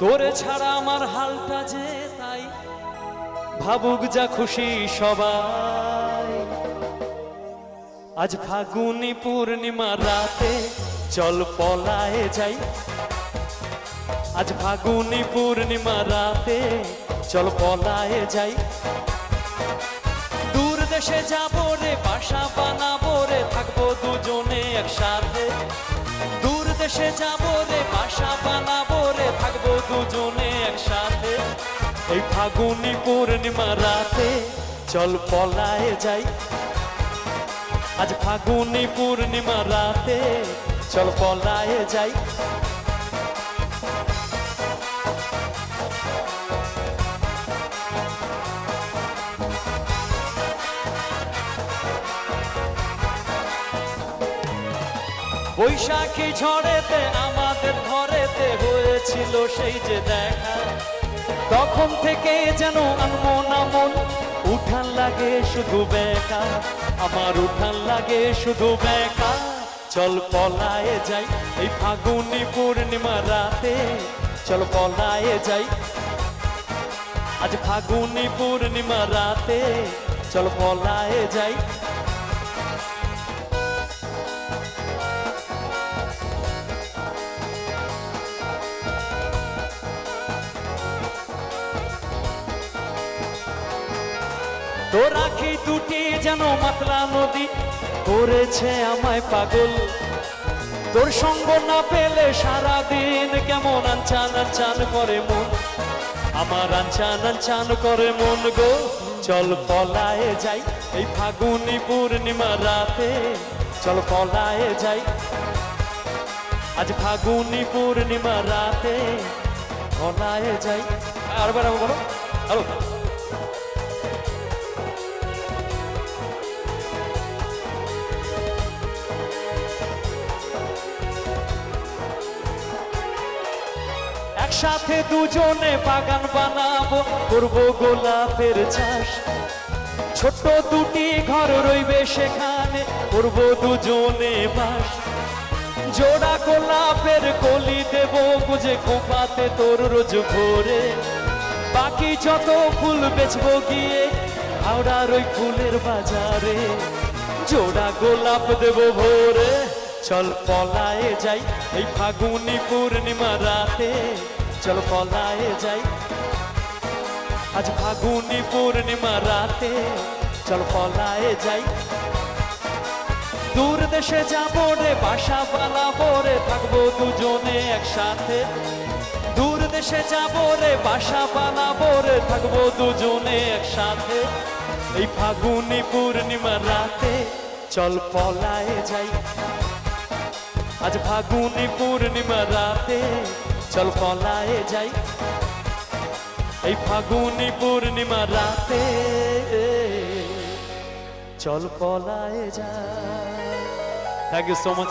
তোরে ছাড়া আমার হালটা যে তাই, ভাবুক যা খুশি সবাই। আজ ফাগুনি পূর্ণিমা রাতে চল পলায়ে যাই। আজ ফাগুনি পূর্ণিমা রাতে চল পলায়ে যাই। দূর দেশে যাব রে, বাসা বানাবো রে, থাকব দুজনে একসাথে। দূর দেশে যাব রে, বাসা বানাবো দুজনে একসাথে। এই ফাগুনি পূর্ণিমা রাতে চল পলায়ে যাই। আজ ফাগুনি পূর্ণিমা রাতে চল পলায়ে যাই। বৈশাখী ঝড়েতে ঘরেতে হয়েছিল সেই যে দেখা। তখন থেকে যেন আনমন আমন উঠান লাগে শুধু বেকা। আমার উঠান লাগে শুধু বেকা। চল পলায়ে যাই এই ফাগুনি পূর্ণিমা রাতে। চল পলায়ে যাই আজ ফাগুনি পূর্ণিমা রাতে। চল পলায়ে যাই তোর আখি দুটি যেন মাতলা নদী করেছে আমায় পাগল। তোর সঙ্গ না পেলে সারা দিন কেমন আনচান আনচান করে মন। আমার আনচান আনচান করে মন গো, চল পলায়ে যাই এই ফাগুনি পূর্ণিমা রাতে। চল পলায়ে যাই আজ ফাগুনি পূর্ণিমা রাতে। পলায়ে যাই। আরবার বলো, আরও। একসাথে দুজনে বাগান বানাবো, করব গোলাপের চাষ। ছোট দুটি ঘর রইবে সেখানে, করব দুজনে বাস। জোড়া গোলাপের কলি দেব বুঝে খোপাতে তোর রোজ ভোরে। বাকি যত ফুল বেচবো গিয়ে, হাওড়ার ওই ফুলের বাজারে। জোড়া গোলাপ দেব ভোরে, চল পলায়ে যাই, এই ফাগুনি পূর্ণিমা রাতে। চল পলায়ে যাই। আজ ফাগুনি পূর্ণিমা রাতে, চল পলায়ে যাই। দূর দেশে যাব রে, বাসা বানাবো রে, থাকব দুজনে একসাথে। দূর দেশে যাব রে, বাসা বানাবো রে, থাকব দুজনে একসাথে। এই ফাগুনি পূর্ণিমা রাতে, চল পলায়ে যাই। আজ ফাগুনি পূর্ণিমা রাতে চল পলায়ে যাই। এই ফাগুনি পূর্ণিমা রাতে চল পলায়ে যাই। Thank you so much